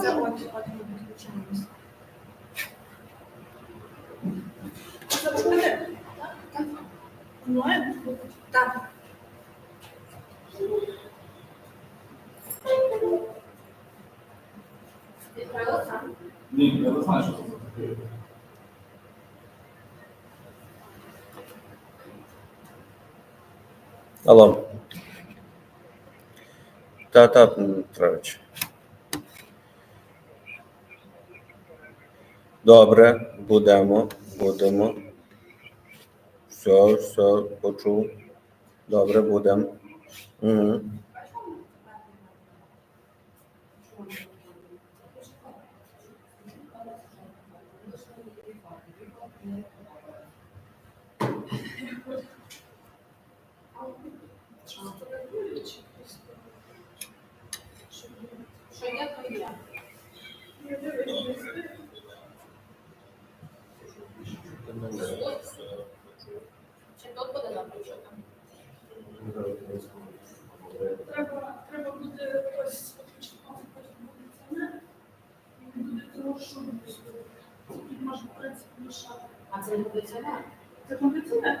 Це от, відключаємося. Виходить? Так. Онлайн? Так. Ні, я. Алло. Та-та, Петрович. Добре, будемо, будемо. Все, все, почув. Добре, будемо. Угу. Що є, то. Буде? Треба, треба буде ось почекати, потім буде це і буде того, що можна, в принципі, мішати. А це не кондиціонер? Це кондиціонер?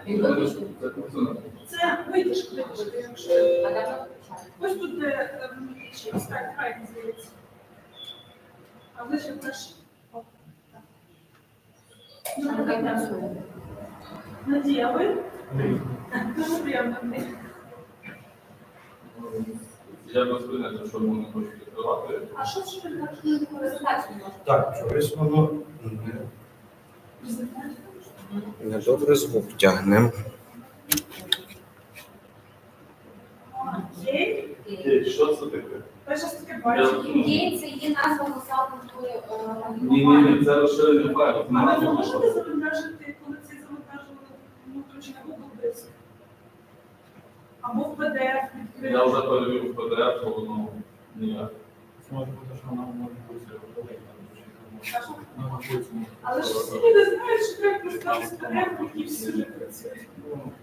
Це витяжка, витяжка, якщо. Ось тут де чи так, правильно здається. А ви ще. А ну? Надія, ви? Я без поняття, що вони хочуть відкривати. А що ж ви так Презентацію можна. Так, чогось воно недобре звук тягне. Окей. Є, Що це таке? Ви щось таке бачите? Є, це є назва посал культури Ні, ні, ні, це розширення файлу. Але ви можете можна. Або в PDF Я відкрити. вже перевів в PDF, то воно ніяк. Може бути, що вона може бути велика. Але ж всі люди знають, що треба поставити з PDF, які всі вже працюють.